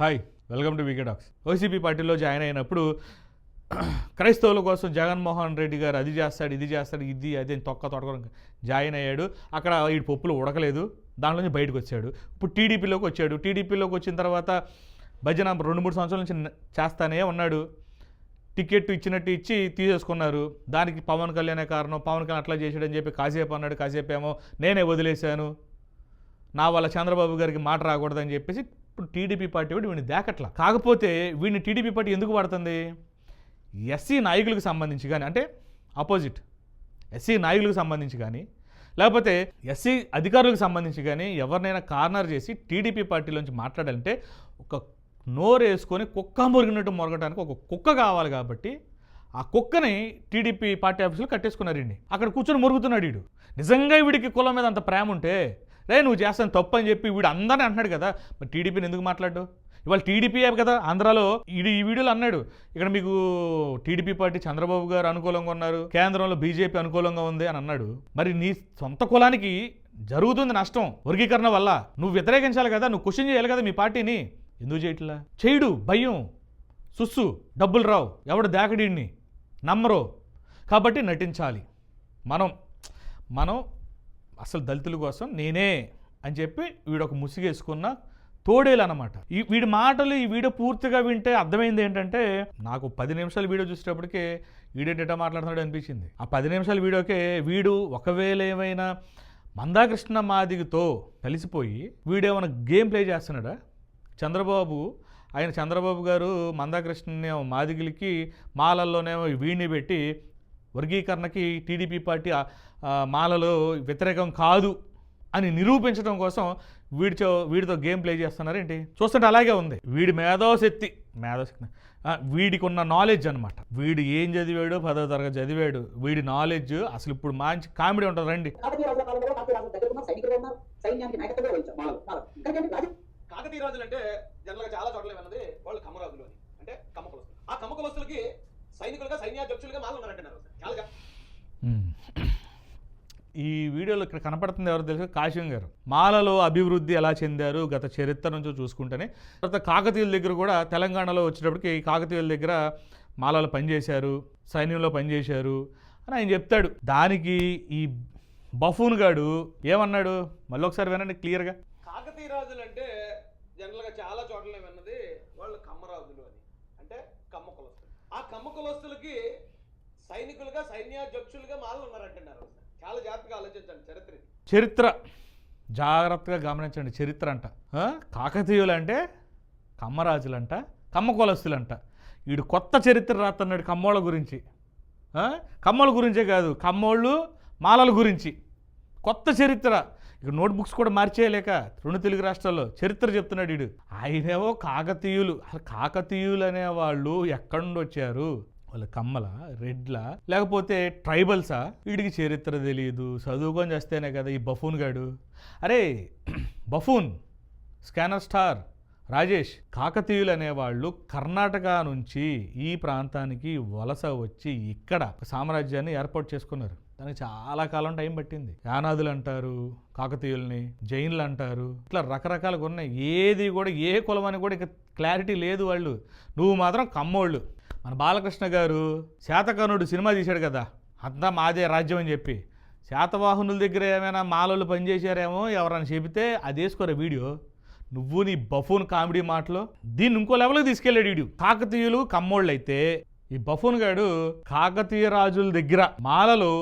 Hi welcome to వికెడాక్స్ YCP పార్టీలో join అయినప్పుడు క్రైస్తవుల కోసం జగన్మోహన్ రెడ్డి గారు అది చేస్తాడు ఇది చేస్తాడు ఇది అది అని తొక్క తొడకడం జాయిన్ అయ్యాడు. అక్కడ ఈ పప్పులు ఉడకలేదు. దాంట్లోంచి బయటకు వచ్చాడు. ఇప్పుడు టీడీపీలోకి వచ్చాడు. టీడీపీలోకి వచ్చిన తర్వాత భజన రెండు మూడు సంవత్సరాల నుంచి చేస్తానే ఉన్నాడు. టికెట్ ఇచ్చినట్టు ఇచ్చి తీసేసుకున్నారు. దానికి పవన్ కళ్యాణే కారణం. పవన్ కళ్యాణ్ అట్లా చేసాడని చెప్పి కాసేపు అన్నాడు. కాసేపు ఏమో నేనే వదిలేశాను. నా వల్ల చంద్రబాబు గారికి మాట రాకూడదని చెప్పేసి ఇప్పుడు టీడీపీ పార్టీ కూడా వీడిని దేకట్లా? కాకపోతే వీడిని టీడీపీ పార్టీ ఎందుకు పడుతుంది ఎస్సీ నాయకులకు సంబంధించి కానీ అంటే ఆపోజిట్. ఎస్సీ నాయకులకు సంబంధించి కానీ లేకపోతే ఎస్సీ అధికారులకు సంబంధించి కానీ ఎవరినైనా కార్నర్ చేసి టీడీపీ పార్టీలోంచి మాట్లాడాలంటే ఒక నోరు వేసుకొని కుక్క మురిగినట్టు మొరగడానికి ఒక కుక్క కావాలి కాబట్టి ఆ కుక్కని టీడీపీ పార్టీ ఆఫీసులో కట్టేసుకున్నారు అక్కడ కూర్చొని మురుగుతున్నాడు వీడు నిజంగా వీడికి కులం మీద అంత ప్రేమ ఉంటే రే నువ్వు చేస్తాను తప్పు అని చెప్పి వీడు అందరిని అంటున్నాడు కదా. మరి టీడీపీని ఎందుకు మాట్లాడు ఇవాళ టీడీపీ కదా ఆంధ్రాలో ఈడు ఈ వీడియోలో అన్నాడు. ఇక్కడ మీకు టీడీపీ పార్టీ చంద్రబాబు గారు అనుకూలంగా ఉన్నారు కేంద్రంలో బీజేపీ అనుకూలంగా ఉంది అని అన్నాడు. మరి నీ సొంత కులానికి జరుగుతుంది నష్టం వర్గీకరణ వల్ల. నువ్వు వ్యతిరేకించాలి కదా నువ్వు క్వశ్చన్ చేయాలి కదా మీ పార్టీని. ఎందుకు చేయట్లా? చేయడు భయం సుస్సు డబ్బులు రావు. ఎవడు దాకడీడిని? నమ్మరు. కాబట్టి నటించాలి. మనం మనం అసలు దళితుల కోసం నేనే అని చెప్పి వీడొక ముసిగేసుకున్న తోడేలు అనమాట ఈ వీడి మాటలు ఈ వీడియో పూర్తిగా వింటే అర్థమైంది ఏంటంటే నాకు పది నిమిషాల వీడియో చూసేటప్పటికే వీడేటా మాట్లాడుతున్నాడు అనిపించింది. ఆ పది నిమిషాల వీడియోకే వీడు ఒకవేళ ఏమైనా మందాకృష్ణ మాదిగతో కలిసిపోయి వీడేమైనా గేమ్ ప్లే చేస్తున్నాడా? చంద్రబాబు ఆయన చంద్రబాబు గారు మందాకృష్ణ మాదిగులకి మాలల్లోనేమో వీడిని పెట్టి వర్గీకరణకి టీడీపీ పార్టీ మాలలో వ్యతిరేకం కాదు అని నిరూపించడం కోసం వీడితో వీడితో గేమ్ ప్లే చేస్తున్నారేంటి? చూస్తుంటే అలాగే ఉంది. వీడి మేధోశక్తి మేధోశక్తి వీడికి ఉన్న నాలెడ్జ్ అనమాట వీడు ఏం చదివాడు? పదవ తరగతి చదివాడు. వీడి నాలెడ్జ్ అసలు ఇప్పుడు మంచి కామెడీ ఉంటుంది రండి. కాకతీయ రాజుల అంటే జనరల్గా చాలా చోట్ల విన్నది వాళ్ళు అని. అంటే ఆ సైనికులుగా సైన్యాధ్యక్షులుగా మాలు ఉన్నారంటున్నారు. చాలా. ఈ వీడియోలో ఇక్కడ కనపడుతుంది ఎవరు తెలుసు? కాశ్యం గారు. మాలలో అభివృద్ధి ఎలా చెందారు? గత చరిత్ర నుంచి చూసుకుంటేనే. తర్వాత కాకతీయుల దగ్గర కూడా తెలంగాణలో వచ్చేటప్పటికి కాకతీయుల దగ్గర మాలలో పనిచేశారు సైన్యంలో పనిచేశారు అని ఆయన చెప్తాడు. దానికి ఈ బఫూన్ గాడు ఏమన్నాడు? మళ్ళీ ఒకసారి వినండి క్లియర్గా. కాకతీయ రాజులు అంటే జనరల్గా చాలా చోట్ల విన్నది వాళ్ళు కమ్మరాజులు అని. అంటే కమ్మ కులస్తులు. ఆ కమ్మ కులస్తులకి సైనికులుగా సైన్యాధ్యక్షులుగా మాలలు ఉన్నారంటున్నారు. చరిత్ర చరిత్ర. జాగ్రత్తగా గమనించండి చరిత్ర అంట. కాకతీయులు అంటే కమ్మరాజులంట కమ్మ కులస్తులంట వీడు కొత్త చరిత్ర రాస్తున్నాడు కమ్మోళ్ళ గురించి. కమ్మోళ్ళ గురించే కాదు కమ్మోళ్ళు మాలల గురించి. కొత్త చరిత్ర. ఇక నోట్బుక్స్ కూడా మార్చేయలేక రెండు తెలుగు రాష్ట్రాల్లో చరిత్ర చెప్తున్నాడు వీడు ఆయనేవో కాకతీయులు. అసలు కాకతీయులు అనేవాళ్ళు ఎక్కడి నుండి వచ్చారు వాళ్ళ కమ్మల రెడ్లా లేకపోతే ట్రైబల్సా? వీడికి చరిత్ర తెలియదు చదువుకొని చేస్తేనే కదా ఈ బఫూన్ గాడు. అరే బఫూన్ స్కానర్ స్టార్ రాజేష్ కాకతీయులు అనేవాళ్ళు కర్ణాటక నుంచి ఈ ప్రాంతానికి వలస వచ్చి ఇక్కడ సామ్రాజ్యాన్ని ఏర్పాటు చేసుకున్నారు. దానికి చాలా కాలం టైం పట్టింది. యానాదులు అంటారు కాకతీయుల్ని జైన్లు అంటారు ఇట్లా రకరకాలుగా ఉన్నాయి. ఏది కూడా ఏ కులం అని కూడా ఇక క్లారిటీ లేదు వాళ్ళు. నువ్వు మాత్రం కమ్మోళ్ళు. మన బాలకృష్ణ గారు శాతకర్ణుడు సినిమా తీశాడు కదా అంతా మాదే రాజ్యం అని చెప్పి. శాతవాహనుల దగ్గర ఏమైనా మాలలు పనిచేశారేమో ఎవరైనా చెబితే అది వేసుకోరా వీడియో. నువ్వు నీ బఫూన్ కామెడీ మాటలు దీన్ని ఇంకో లెవెల్కి తీసుకెళ్ళాడు వీడియో కాకతీయులు కమ్మోళ్ళు అయితే ఈ బఫూన్ గాడు కాకతీయ రాజుల దగ్గర మాలలు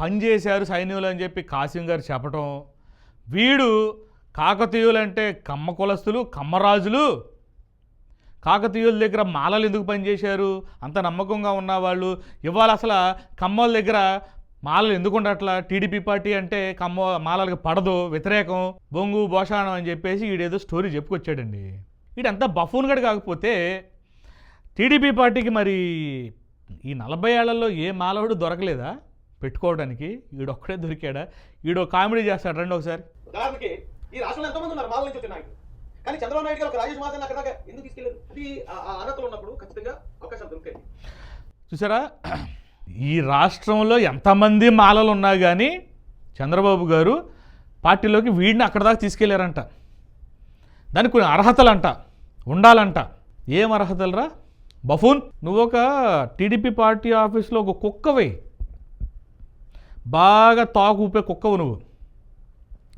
పనిచేశారు సైన్యులు అని చెప్పి కాసిం గారు చెప్పటం. వీడు కాకతీయులంటే కమ్మ కులస్తులు కమ్మరాజులు కాకతీయుల దగ్గర మాలలు ఎందుకు పనిచేశారు? అంత నమ్మకంగా ఉన్నవాళ్ళు. ఇవాళ అసలు కమ్మల దగ్గర మాలలు ఎందుకు ఉండట్లా? టీడీపీ పార్టీ అంటే కమ్మ మాలలకు పడదు వ్యతిరేకం బొంగు భోషాణం అని చెప్పేసి వీడేదో స్టోరీ చెప్పుకొచ్చాడండి. వీడంతా బఫూన్గడు కాకపోతే టీడీపీ పార్టీకి మరి ఈ నలభై ఏళ్ళలో ఏ మాలవుడు దొరకలేదా? పెట్టుకోవడానికి. వీడొక్కడే దొరికాడా? ఈడో కామెడీ చేస్తాడు. రండి ఒకసారి. ఈ రాష్ట్రంలో ఎంతమంది ఉన్నారు మాల నుంచి వచ్చిన కానీ చంద్రబాబు నాయుడు గారు ఒక రాజేష్ మాదన్ అక్కడ దాకా ఎందుకు తీసుకెళ్ళారు? అది ఆ- అర్హతలు ఉన్నప్పుడు ఖచ్చితంగా అవకాశాలు దొరికాయి. చూసారా? ఈ రాష్ట్రంలో ఎంతమంది మాలలు ఉన్నా కానీ చంద్రబాబు గారు పార్టీలోకి వీడిని అక్కడ దాకా తీసుకెళ్ళారంట. దానికి కొన్ని అర్హతలు అంట ఉండాలంట. ఏం అర్హతలరా? బఫూన్ నువ్వు ఒక టీడీపీ పార్టీ ఆఫీస్లో ఒక కుక్కవే బాగా తాకు ఊపే కుక్కవు నువ్వు.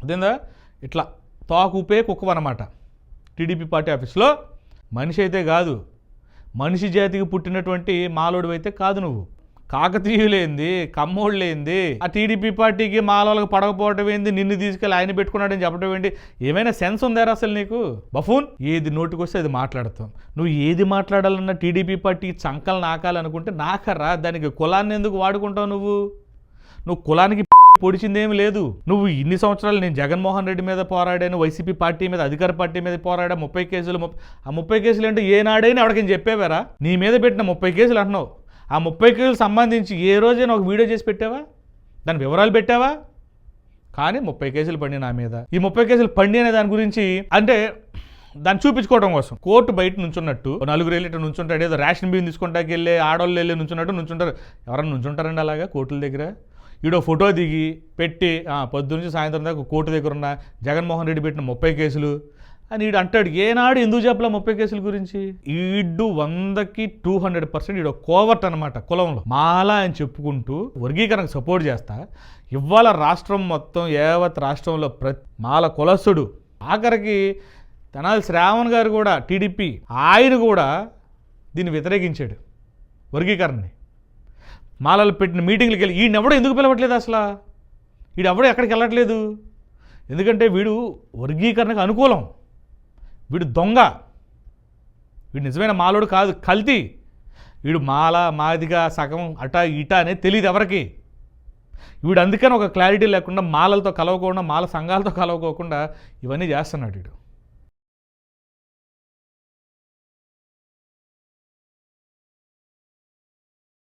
అదేందా? ఇట్లా తాకు ఊపే కుక్కవు అనమాట టీడీపీ పార్టీ ఆఫీస్లో? మనిషి అయితే కాదు. మనిషి జాతికి పుట్టినటువంటి మాలోడు అయితే కాదు నువ్వు. కాకతీయులేంది కమ్మోళ్ళేంది ఆ టీడీపీ పార్టీకి మాలోళ్ళకి పడకపోవటం ఏంది నిన్ను తీసుకెళ్ళి ఆయన పెట్టుకున్నాడని చెప్పడం ఏంటి? ఏమైనా సెన్స్ ఉందారా అసలు నీకు? బఫూన్ ఏది నోటికొస్తే అది మాట్లాడతాం. నువ్వు ఏది మాట్లాడాలన్నా టీడీపీ పార్టీ చంకలు నాకాలనుకుంటే నాకరా దానికి కులాన్ని ఎందుకు వాడుకుంటావు నువ్వు? నువ్వు కులానికి పొడిచిందేమి లేదు. నువ్వు ఇన్ని సంవత్సరాలు నేను జగన్మోహన్ రెడ్డి మీద పోరాడాను వైసీపీ పార్టీ మీద అధికార పార్టీ మీద పోరాడా? ముప్పై కేసులు ఆ ముప్పై కేసులు ఏంటో ఏనాడైనా ఎవరికైనా చెప్పేవారా? నీ మీద పెట్టిన ముప్పై కేసులు అంటున్నావు. ఆ ముప్పై కేసులు సంబంధించి ఏ రోజైనా ఒక వీడియో చేసి పెట్టావా? దాని వివరాలు పెట్టావా? కానీ ముప్పై కేసులు పండి నా మీద. ఈ ముప్పై కేసులు పండి అనే దాని గురించి అంటే దాన్ని చూపించుకోవడం కోసం. కోర్టు బయట నుంచున్నట్టు నలుగురు వెళ్ళి నుంచుంటాడు. ఏదో రేషన్ బియ్యం తీసుకుంటాకి వెళ్ళి ఆడవాళ్ళు వెళ్ళి నుంచున్నట్టు నుంచుంటారు. ఎవరన్నా నుంచుంటారండి అలాగా కోర్టుల దగ్గర? ఈడో ఫోటో దిగి పెట్టి ఆ, పొద్దునుంచి సాయంత్రం దాకా కోర్టు దగ్గర ఉన్న జగన్మోహన్ రెడ్డి పెట్టిన ముప్పై కేసులు. అని ఈడు అంటాడు ఏనాడు ఎందుకు చెప్పలే ముప్పై కేసుల గురించి? ఈడు వందకి టూ హండ్రెడ్ పర్సెంట్ ఈడు కోవర్ట్ అనమాట కులంలో. మాలా అని చెప్పుకుంటూ వర్గీకరణకు సపోర్ట్ చేస్తా. ఇవాళ రాష్ట్రం మొత్తం యావత్ రాష్ట్రంలో ప్రతి మాల కులస్తుడు ఆఖరికి తెనాలి శ్రావణ్ గారు కూడా టీడీపీ ఆయన కూడా దీన్ని వ్యతిరేకించాడు వర్గీకరణని. మాలలు పెట్టిన మీటింగ్లకు వెళ్ళి ఈయనెవడో ఎందుకు పిలవట్లేదు అసలు? వీడెవడో ఎక్కడికి వెళ్ళట్లేదు? ఎందుకంటే వీడు వర్గీకరణకు అనుకూలం. వీడు దొంగ. వీడు నిజమైన మాలోడు కాదు కల్తీ. వీడు మాల మాదిగా సగం అట ఇట అనేది తెలియదు ఎవరికి. వీడు అందుకని ఒక క్లారిటీ లేకుండా మాలలతో కలవకుండా మాల సంఘాలతో కలవకోకుండా ఇవన్నీ చేస్తున్నాడు వీడు.